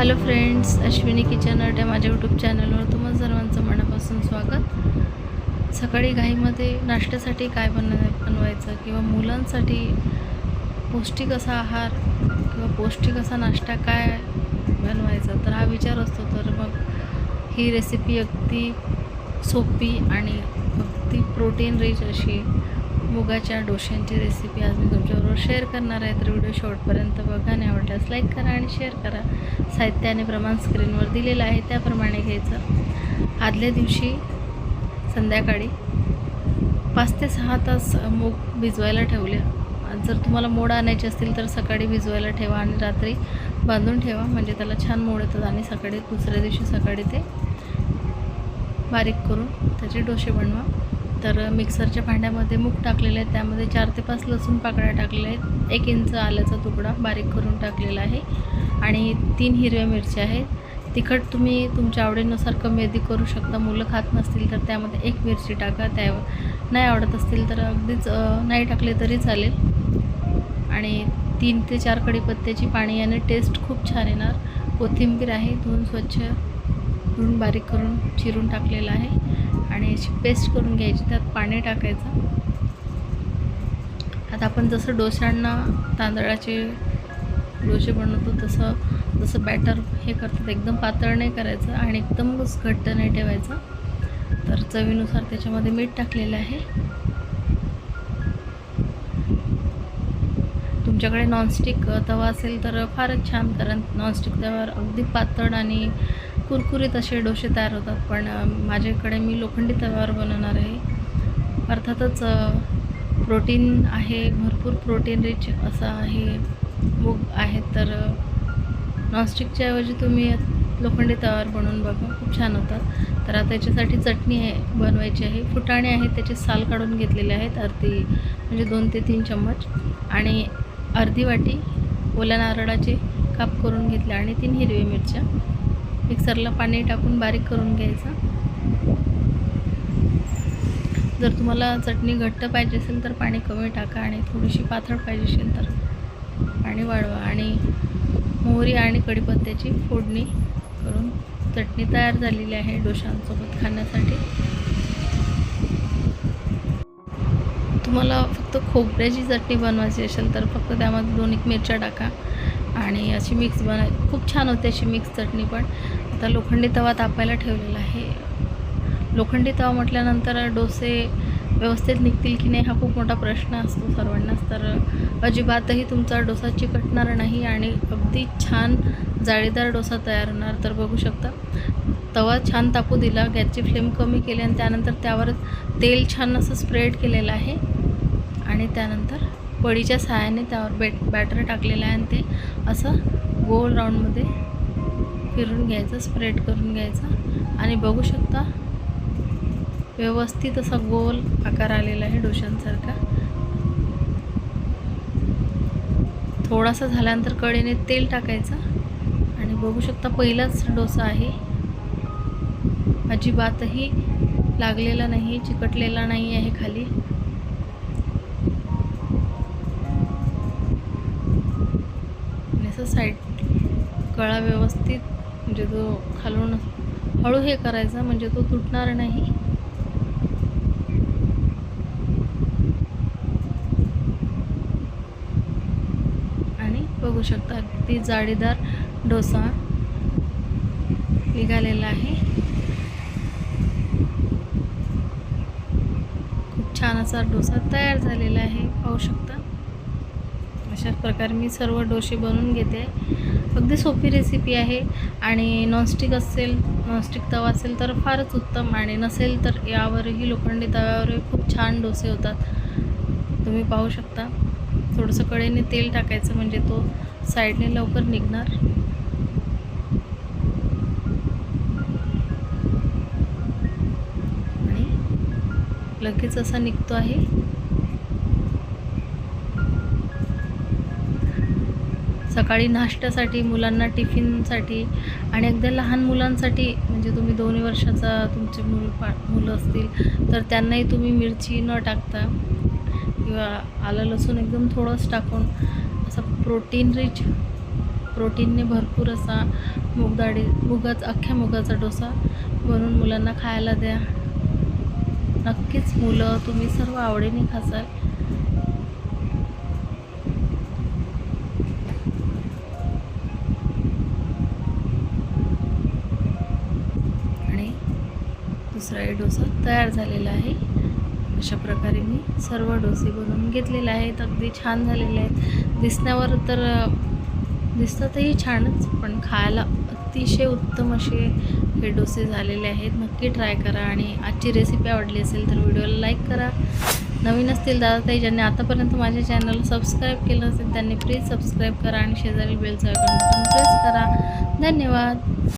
Hello friends Ashwini kitchen अट माझ्या YouTube चॅनलवर तुम्हाला सर्वांचं मनापासून स्वागत. सकाळी घाईमध्ये नाश्त्यासाठी काय बनव बनवायचं किंवा मुलांसाठी पौष्टिक असा आहार किंवा पौष्टिक असा नाश्ता काय बनवायचा? तर हा विचार असतो. तर मग ही रेसिपी अगदी सोपी आणि अगदी प्रोटीन रिच अशी मुगाच्या डोश्यांची रेसिपी आज मी तुमच्याबरोबर शेअर करणार आहे. तर व्हिडिओ शेवटपर्यंत बघा आणि आवडल्यास लाईक करा आणि शेअर करा. साहित्य आणि प्रमाण स्क्रीनवर दिलेलं आहे त्याप्रमाणे घ्यायचं. आदल्या दिवशी संध्याकाळी पाच ते सहा तास मूग भिजवायला ठेवल्या. जर तुम्हाला मोड आणायचे असतील तर सकाळी भिजवायला ठेवा आणि रात्री बांधून ठेवा. म्हणजे त्याला छान मोड येतात आणि सकाळी दुसऱ्या दिवशी सकाळी ते बारीक करून त्याचे डोसे बनवा. तर मिक्सरच्या भांड्यामध्ये मूग टाकलेले आहेत. त्यामध्ये चार ते पाच लसूण पाकळ्या टाकलेल्या आहेत. एक इंच आल्याचा तुकडा बारीक करून टाकलेला आहे. आणि तीन हिरव्या मिरच्या आहेत. तिखट तुम्ही तुमच्या आवडीनुसार कमी अधिक करू शकता. मुलं खात नसतील तर त्यामध्ये एक मिरची टाका. त्या नाही आवडत असतील तर अगदीच नाही टाकले तरी चालेल. आणि तीन ते चार कडीपत्त्याची पाणी याने टेस्ट खूप छान येणार. कोथिंबीर आहे धुवून स्वच्छ धुवून बारीक करून चिरून टाकलेलं आहे आणि अशी पेस्ट करून घ्यायची त्यात पाणी टाकायचं. आता आपण जसं डोश्यांना तांदळाचे डोसे बनवतो तसं जसं बॅटर हे करतात एकदम पातळ नाही करायचं आणि एकदमच घट्ट नाही ठेवायचं. तर चवीनुसार त्याच्यामध्ये मीठ टाकलेलं आहे. तुमच्याकडे नॉनस्टिक तवा असेल तर फारच छान कारण नॉनस्टिक तव्यावर अगदी पातळ आणि कुरकुरीत असे डोसे तयार होतात पण माझ्याकडे मी लोखंडी तव्यावर बनवणार आहे. अर्थातच प्रोटीन आहे भरपूर प्रोटीन रिच असा आहे मूग आहेत तर नॉनस्टिकच्या ऐवजी तुम्ही लोखंडी तव्यावर बनवून बघा खूप छान होतात. तर आता याच्यासाठी चटणी आहे बनवायची आहे. फुटाणे आहेत त्याचे साल काढून घेतलेले आहेत अर्धी म्हणजे दोन ते तीन चम्मच. आणि अर्धी वाटी ओल्या नारळाचे काप करून घेतले आणि तीन हिरवी मिरच्या. मिक्सरला पाणी टाकून बारीक करून घ्यायचं. जर तुम्हाला चटणी घट्ट पाहिजे असेल तर पाणी कमी टाका आणि थोडीशी पातळ पाहिजे असेल तर पाणी वाढवा. आणि मोहरी आणि कढीपत्त्याची फोडणी करून चटणी तयार झालेली आहे डोशांसोबत खाण्यासाठी. तुम्हाला फक्त खोबऱ्याची चटणी बनवायची असेल तर फक्त त्यामध्ये दोन एक मिरच्या टाका आणि अशी मिक्स बना खूप छान होते अशी मिक्स चटणी पण. आता लोखंडी तवा तापायला ठेवलेला आहे. लोखंडी तवा म्हटल्यानंतर डोसे व्यवस्थित निघतील की नाही हा खूप मोठा प्रश्न असतो सर्वांनाच. तर अजिबातही तुमचा डोसा चिकटणार नाही आणि अगदी छान जाळीदार डोसा तयार होणार. तर बघू शकता तवा छान तापू दिला गॅसची फ्लेम कमी केली आणि त्यानंतर त्यावर तेल छान असं स्प्रेड केलेलं आहे. आणि त्यानंतर पडीच्या सहाय्याने त्यावर बेट बॅटर टाकलेलं आहे आणि ते असं गोल राऊंडमध्ये फिरून घ्यायचं स्प्रेड करून घ्यायचा आणि बघू शकता व्यवस्थित असा गोल आकार आलेला आहे डोशांसारखा थोडासा झाल्यानंतर कडेने तेल टाकायचं आणि बघू शकता पहिलाच डोसा आहे. अजिबातही लागलेला नाही चिकटलेला नाही आहे खाली. असं साईड कळा व्यवस्थित म्हणजे तो खालून हळू हे करायचा म्हणजे तो तुटणार नाही. आणि बघू शकता अगदी जाळीदार डोसा निघालेला आहे. खूप छान असा डोसा तयार झालेला आहे पाहू शकता. अशाच प्रकारे मी सर्व डोसे बनवून घेते. अगदी सोपी रेसिपी आहे आणि नॉनस्टिक असेल नॉनस्टिक तवा असेल तर फारच उत्तम आणि नसेल तर यावरही लोखंडी तव्यावरही खूप छान डोसे होतात. तुम्ही पाहू शकता. थोडंसं कडेने तेल टाकायचं म्हणजे तो साईडने लवकर निघणार. आणि लगेच असा निघतो आहे. सकाळी नाश्त्यासाठी मुलांना टिफिनसाठी आणि अगदी लहान मुलांसाठी म्हणजे तुम्ही दोन्ही वर्षाचा तुमचे मुल पा मुलं असतील तर त्यांनाही तुम्ही मिरची न टाकता किंवा आलं लसूण एकदम थोडंच टाकून असं प्रोटीन रिच प्रोटीनने भरपूर असा मूग मुगाचा अख्ख्या मुगाचा डोसा बनवून मुलांना खायला द्या. नक्कीच मुलं तुम्ही सर्व आवडीने खासाल. दुसराही डोसा तयार झालेला आहे. अशा प्रकारे मी सर्व डोसे बनवून घेतलेले आहेत. अगदी छान झालेले आहेत. दिसण्यावर तर दिसतातही छानच पण खायला अतिशय उत्तम असे हे डोसे झालेले आहेत. नक्की ट्राय करा आणि आजची रेसिपी आवडली असेल तर व्हिडिओला लाईक करा. नवीन असतील दादा ताई ज्यांनी आतापर्यंत माझ्या चॅनल सबस्क्राईब केलं असेल त्यांनी प्लीज सबस्क्राईब करा आणि शेजारी बेलचा आयकॉन प्रेस करा. धन्यवाद.